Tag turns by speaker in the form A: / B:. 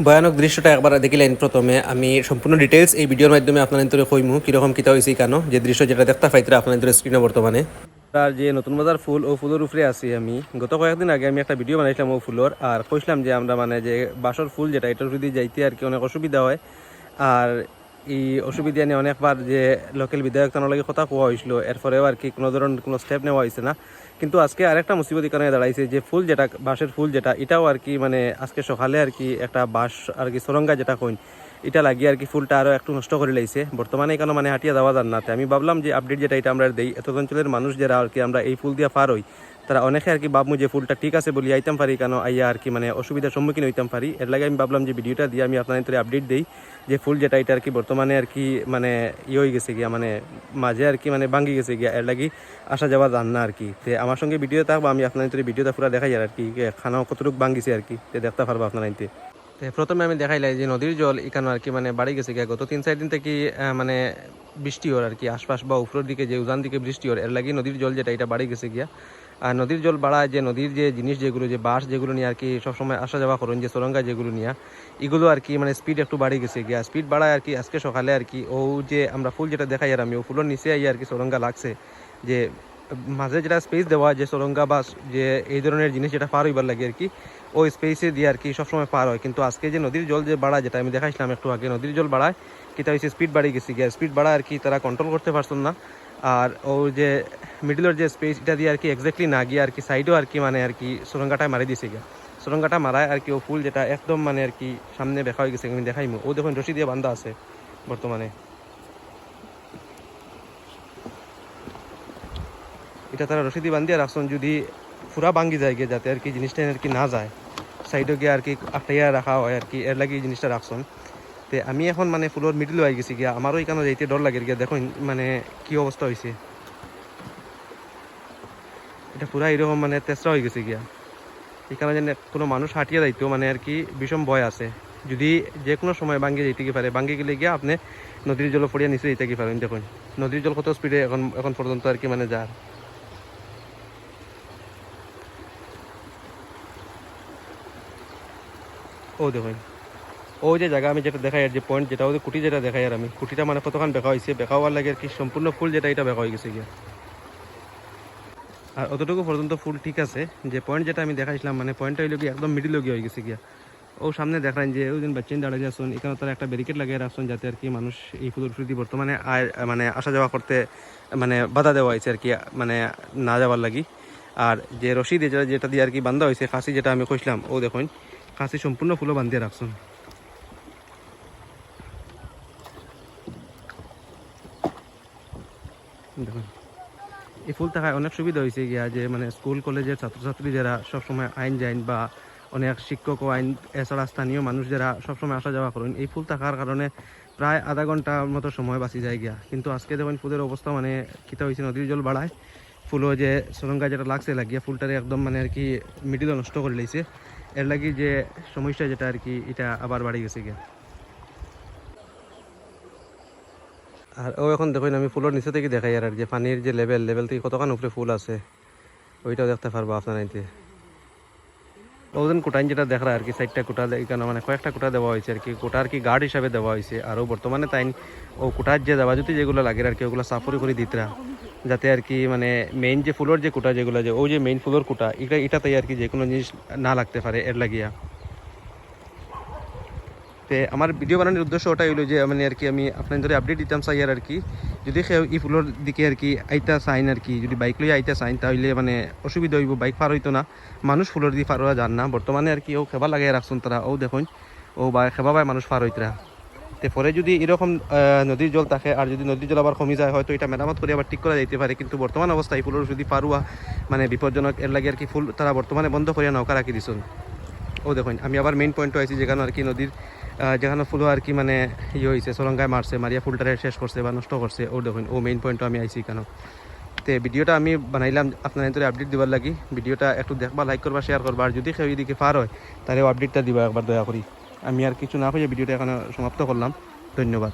A: ভয়ানক দৃশ্যটা একবার দেখিলেন প্রথমে। আমি সম্পূর্ণ ডিটেলস এই ভিডিওর মাধ্যমে আপনার ইন্তরে কইমু, কীরকম কিতা হয়েছে কেন? যে দৃশ্য যেটা দেখতে পাইতরা আপনার ইন্তরে স্ক্রিনে বর্তমানে। আর যে নতুন বাজার ফুল, ও ফুলের উপরে আছি আমি। গত কয়েকদিন আগে আমি একটা ভিডিও বানাইছিলাম ও ফুলের, আর কইছিলাম যে আমরা মানে যে বাসর ফুল যেটা, এটার যদি যাইতে আর কি অনেক অসুবিধা হয়। আর এই অসুবিধা নিয়ে অনেকবার যে লোকাল বিধায়ক তানোর লাগে কথা কোয়া হয়েছিল এরপরেও আর কি কোনো ধরনের কোনো স্টেপ নেওয়া হয়েছে না। কিন্তু আজকে আরেকটা মুসিবত কারণে দাঁড়াইছে, যে ফুল যেটা, বাঁশের ফুল যেটা, এটাও আর কি মানে আজকে সকালে আর কি একটা বাঁশ আর কি সরঙ্গা যেটা কইন, এটা লাগিয়ে আর কি ফুলটা আরও একটু নষ্ট করে লাইছে। বর্তমানে এখানে মানে হাঁটিয়ে দেওয়া যান না আমি ভাবলাম যে আপডেট যেটা এটা আমরা দেই এত অঞ্চলের মানুষ যারা আর কি আমরা এই ফুল দিয়ে পার হই তারা অনেকে আর কি ভাবমু যে ফুলটা ঠিক আছে বলি, আইতাম পারি কেন? আইয়া আর কি মানে অসুবিধার সম্মুখীন হইতাম পারি। এর লাগে আমি ভাবলাম যে ভিডিওটা দিয়ে আমি আপনাদের আপডেট দিই যে ফুল যেটা, এটা আর কি বর্তমানে আর কি মানে ইয়ে হয়ে গেছে গিয়া মানে মাঝে আর কি মানে ভাঙ্গি গেছে গিয়া। এর লাগি আসা যাওয়া যান না আর কি। তে আমার সঙ্গে ভিডিও থাকব, আমি আপনাদের ভিডিওটা পুরো দেখাই আর কি খানাও কতটুকু ভাঙ্গিছে আর কি, তে দেখতে পারব আপনারা প্রথমে আমি দেখাইলাই যে নদীর জল এখানে আর কি মানে বাড়ি গেছে গিয়া, গত তিন, চার দিন থেকে মানে বৃষ্টি ওর আর কি, আশপাশ বা উপরের দিকে যে উজান দিকে বৃষ্টি ওর এর লাগি নদীর জল যেটা, এটা বাড়ি গেছে গিয়া আর নদীর জল বাড়ায় যে নদীর যে জিনিস যেগুলো, যে বাস যেগুলো নিয়ে আর কি সবসময় আসা যাওয়া করেন, যে সোরঙ্গা যেগুলো নিয়ে, এগুলো আর কি মানে স্পিড একটু বাড়ি গেছে। গিয়া স্পিড বাড়ায় আর কি আজকে সকালে আর কি ও যে আমরা ফুল যেটা দেখাই আর আমি, ও ফুলের নিচে আই আর কি সুরঙ্গা লাগছে, যে মাঝে যেটা স্পেস দেওয়া যে সরঙ্গা বা যে এই ধরনের জিনিস যেটা পার হইবার লাগে আর কি, ওই স্পেসে দিয়ে আর কি সবসময় পার হয়। কিন্তু আজকে যে নদীর জল যে বাড়ায়, যেটা আমি দেখাইছিলাম একটু আগে, নদীর জল বাড়ায়, কিতা হয়েছে স্পিড বাড়ি গেছে গিয়ে। স্পিড বাড়ায় আর কি তারা কন্ট্রোল করতে পারছেন না। আর ও যে মিডিলের যে স্পেস এটা দিয়ে আর কি এক্স্যাক্টলি না গিয়ে আর কি সাইডেও আর কি মানে আর কি সুরঙ্গাটায় মারি দিয়েছে গিয়া। সুরঙ্গাটা মারায় আর কি ও ফুল যেটা একদম মানে আর কি সামনে দেখা হয়ে গেছে, আমি দেখাইমু। ও দেখুন, রশি দিয়ে বান্ধা আছে বর্তমানে। এটা তারা রশিদি বান্ধিয়া রাখছেন যদি পুরা ভাঙ্গি যায় গিয়ে যাতে আর কি জিনিসটা আর কি না যায়। সাইডে গিয়ে আর কি আটাইয়া রাখা হয় আর কি, এর লাগে এই জিনিসটা রাখছেন। তে আমি এখন মানে ফুলের মিডিল হয়ে গেছি গিয়া আমারও এখানে যাইতে ডর লাগে গিয়া, দেখুন মানে কি অবস্থা হয়েছে এটা পুরা এরকম মানে তেসরা হয়ে গেছে গিয়া। এখানে যেন কোনো মানুষ হাঁটিয়ে যাইতো মানে আর কি ভীষণ ভয় আছে। যদি যে কোনো সময় ভাঙ্গি যাইতে কি পারে ভাঙ্গি গেলে গিয়া আপনি নদীর জল পড়িয়া নিচে যেতে কি পারেন দেখুন। নদীর জল কত স্পিডে এখন এখন পর্যন্ত আর কি মানে যার ও দেখুন। ও যে জায়গা আমি যেটা দেখাই আর যে পয়েন্ট যেটা ওদের কুটি যেটা দেখাই আর আমি। কুটিটা মানে কতক্ষণ বেকা হয়েছে, বেকা হওয়ার লাগে আর কি সম্পূর্ণ ফুল যেটা, এটা বেকা হয়ে গেছে গিয়া। আর অতটুকু পর্যন্ত ফুল ঠিক আছে। যে পয়েন্ট যেটা আমি দেখাইছিলাম মানে পয়েন্টটা হইল কি একদম মিডিল গিয়ে হয়ে গেছে গিয়া। ও সামনে দেখান যে, ওই দিন বাচ্চা দাঁড়িয়ে আসুন, এখানে তারা একটা ব্যারিকেড লাগিয়ে রাখছেন যাতে আর কি মানুষ এই ফুলের প্রতি বর্তমানে আয় মানে আসা যাওয়া করতে মানে বাধা দেওয়া হয়েছে আর কি মানে না যাওয়ার লাগি। আর যে রশি দিয়ে যেটা যেটা দিয়ে আর কি বান্ধা হয়েছে, খাসি যেটা আমি কইছিলাম, ও দেখুন খাসি সম্পূর্ণ ফুলও বান্ধিয়ে রাখছেন দেখুন, এই ফুল থাকায় অনেক সুবিধা হয়েছে গিয়া যে মানে স্কুল, কলেজের ছাত্রছাত্রী যারা সবসময় আইন যাইন বা অনেক শিক্ষক ও আইন, এছাড়া স্থানীয় মানুষ যারা সবসময় আসা যাওয়া করেন, এই ফুল থাকার কারণে প্রায় আধা ঘণ্টার মতো সময় বাঁচি যায় গিয়া। কিন্তু আজকে দেখুন ফুলের অবস্থা মানে কিতা হয়েছে, নদীর জল বাড়ায়। ফুলও যে সুরঙ্গা যেটা লাগছে, লাগিয়া ফুলটারে একদম মানে আর কি মিডিল নষ্ট করে লাইছে। এর লাগি যে সমস্যা যেটা আর কি, এটা আবার বাড়ি গেছে গিয়ে। আর ও এখন দেখুন, আমি ফুলের নিচে থেকে দেখাই, আর যে পানির যে লেভেল লেভেল থেকে কতখান উপরে ফুল আছে, ওইটাও দেখতে পারব আপনার এতে ওজন কোটাইন যেটা দেখা আর কি, সাইডটা কোটা এখানে মানে কয়েকটা কোটা দেওয়া হয়েছে আর কি। কোটা আর কি গার্ড হিসাবে দেওয়া হয়েছে। আরও বর্তমানে তাই ও কোটার যে দেওয়া যদি যেগুলো লাগে আর কি, ওগুলো সাফরি করে দিতরা। যাতে আর কি মানে মেইন যে ফুলোর যে কোটা যেগুলো যে ও যে মেইন ফুলোর কোটা এটা এটাতেই আর কি যে কোনো জিনিস না লাগতে পারে, এর লাগিয়া। তে আমার ভিডিও বানানোর উদ্দেশ্য ওটাই হলো যে মানে আর কি আমি আপনার ধরে আপডেট দিতাম চাই আর কি। যদি কেউ ই ফুলের দিকে আর কি আইতা চাইন আর কি, যদি বাইক লইয়া আইতা চাইন, তাহলে মানে অসুবিধা হইব বাইক পার হইতো না। মানুষ ফুলের দিয়ে পার যান না। বর্তমানে আর কি ও খেবা লাগাই রাখছেন তারা। ও দেখুন, ও বা খেবা বাই মানুষ পার হইতরা। তে পরে যদি এরকম নদীর জল থাকে, আর যদি নদীর জল আবার কমে যায়, হয়তো এটা মেরামত করে আবার ঠিক করা যাইতে পারে। কিন্তু বর্তমান এই ফুলের যদি পারুয়া মানে বিপজ্জনক, এর লাগে আর কি ফুল তারা বর্তমানে বন্ধ করিয়া নৌকা রাখি দিছেন। ও দেখুন, আমি আবার মেইন পয়েন্টও আছি যেখানে আর কি নদীর যেখানে ফুলও আর কি মানে ইয়ে হয়েছে সরঙ্গায় মারছে, মারিয়া ফুলটারে শেষ করছে বা নষ্ট করছে। ও দেখুন, ও মেইন পয়েন্টও আমি আইছি কেন? তে ভিডিওটা আমি বানাইলাম আপনার ভিতরে আপডেট দিবার লাগি। ভিডিওটা একটু দেখবা লাইক করবা শেয়ার করবা, আর যদি কেউ এদিকে পার হয়, তাহলে আপডেটটা দিবা একবার দয়া করি। আমি আর কিছু না হয়ে ভিডিওটা এখানে সমাপ্ত করলাম। ধন্যবাদ।